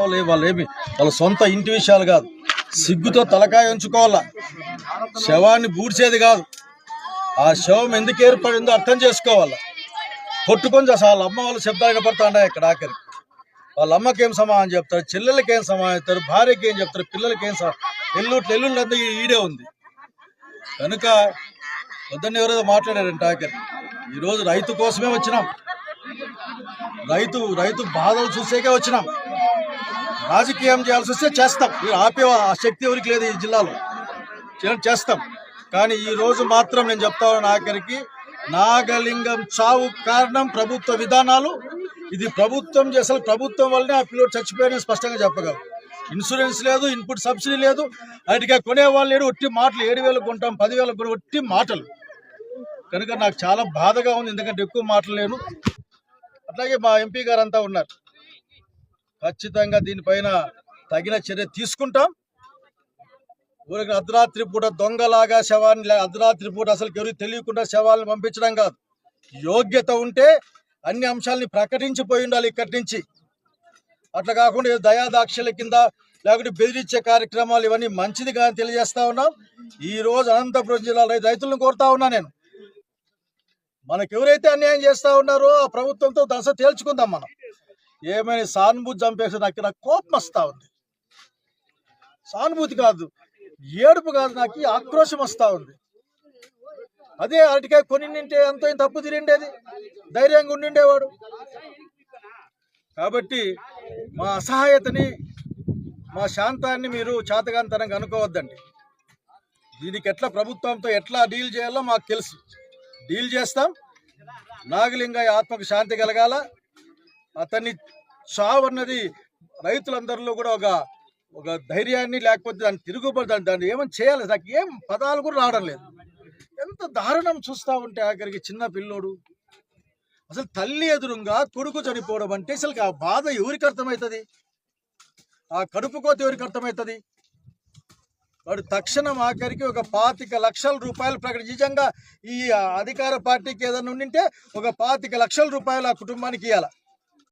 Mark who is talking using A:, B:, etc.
A: వాళ్ళు ఏమి వాళ్ళ సొంత ఇంటి విషయాలు కాదు. సిగ్గుతో తలకాయ ఉంచుకోవాల? శవాన్ని బూడ్చేది కాదు. ఆ శవం ఎందుకు ఏర్పడిందో అర్థం చేసుకోవాల? కొట్టుకొని చేస్తా వాళ్ళ అమ్మ వాళ్ళు శబ్దాలు వినపడతా ఇక్కడ ఆఖరికి. వాళ్ళ అమ్మకి ఏం సమాధానం చెప్తారు? చెల్లెలకి ఏం సమాధానం చెప్తారు? భార్యకి ఏం చెప్తారు? పిల్లలకి ఏం సమాధానం ఎల్లుట్లు ఎల్లుండి ఈడే ఉంది. కనుక పొద్దున్న ఎవరేదో మాట్లాడారంట ఆఖరి ఈరోజు రైతు కోసమే వచ్చినాం. రైతు రైతు బాధలు చూసేకే వచ్చినాం. రాజకీయం చేయాల్సి వస్తే చేస్తాం. మీరు ఆపే ఆ శక్తి ఎవరికి లేదు ఈ జిల్లాలో. చేస్తాం. కానీ ఈ రోజు మాత్రం నేను చెప్తా ఉన్నాను ఆఖరికి నాగలింగం చావు కారణం ప్రభుత్వ విధానాలు. ఇది ప్రభుత్వం చేసే ప్రభుత్వం వల్లనే ఆ పిల్లలు చచ్చిపోయారని స్పష్టంగా చెప్పగలరు ఇన్సూరెన్స్ లేదు ఇన్పుట్ సబ్సిడీ లేదు. అటుగా కొనేవాళ్ళు లేడు ఒట్టి మాటలు ఏడు వేలకు కొంటాం పదివేలకు కూడా ఒట్టి మాటలు. కనుక నాకు చాలా బాధగా ఉంది ఎందుకంటే ఎక్కువ మాటలు లేను. అట్లాగే మా ఎంపీ గారు అంతా ఉన్నారు. ఖచ్చితంగా దీనిపైన తగిన చర్య తీసుకుంటాం. ఊరికి అర్ధరాత్రి పూట దొంగలాగా శవాన్ని అర్ధరాత్రి పూట అసలు ఎవరికి తెలియకుండా శవాలను పంపించడం కాదు. యోగ్యత ఉంటే అన్ని అంశాలని ప్రకటించిపోయి ఉండాలి ఇక్కడి నుంచి. అట్లా కాకుండా దయాదాక్షల కింద లేకుంటే బెదిరించే కార్యక్రమాలు ఇవన్నీ మంచిది కానీ తెలియజేస్తా ఉన్నాం. ఈ రోజు అనంతపురం జిల్లాలో రైతులను కోరుతా ఉన్నా నేను. మనకు ఎవరైతే అన్యాయం చేస్తా ఉన్నారో ఆ ప్రభుత్వంతో దశ తేల్చుకుందాం మనం. ఏమైనా సానుభూతి చంపేసి నాకు నాకు కోపం వస్తా ఉంది. సానుభూతి కాదు ఏడుపు కాదు నాకు ఆక్రోశం వస్తా ఉంది. అదే అరటికాయ కొని నింటే ఎంతో తప్పు తిరిండేది? ధైర్యంగా ఉండిండేవాడు. కాబట్టి మా అసహాయతని మా శాంతాన్ని మీరు చాతగాంతనంగా అనుకోవద్దండి. దీనికి ఎట్లా ప్రభుత్వంతో ఎట్లా డీల్ చేయాలో మాకు తెలుసు. డీల్ చేస్తాం నాగలింగయ్య ఆత్మకు శాంతి కలగాల. అతన్ని చావు అన్నది రైతులందరిలో కూడా ఒక ఒక ధైర్యాన్ని లేకపోతే దాన్ని తిరుగుబడి దాన్ని దాన్ని ఏమని చేయాలి? నాకు ఏం పదాలు కూడా రావడం లేదు. ఎంత దారుణం చూస్తా ఉంటే ఆఖరికి చిన్న పిల్లోడు. అసలు తల్లి ఎదురుగా కొడుకు చనిపోవడం అంటే అసలు ఆ బాధ ఎవరికి అర్థమవుతుంది? ఆ కడుపు కోత ఎవరికి అర్థమవుతుంది? వాడు తక్షణం ఆఖరికి ఒక పాతిక లక్షల రూపాయలు ప్రకటి నిజంగా ఈ అధికార పార్టీకి ఏదైనా ఉండింటే ఒక పాతిక లక్షల రూపాయలు ఆ కుటుంబానికి ఇవ్వాలి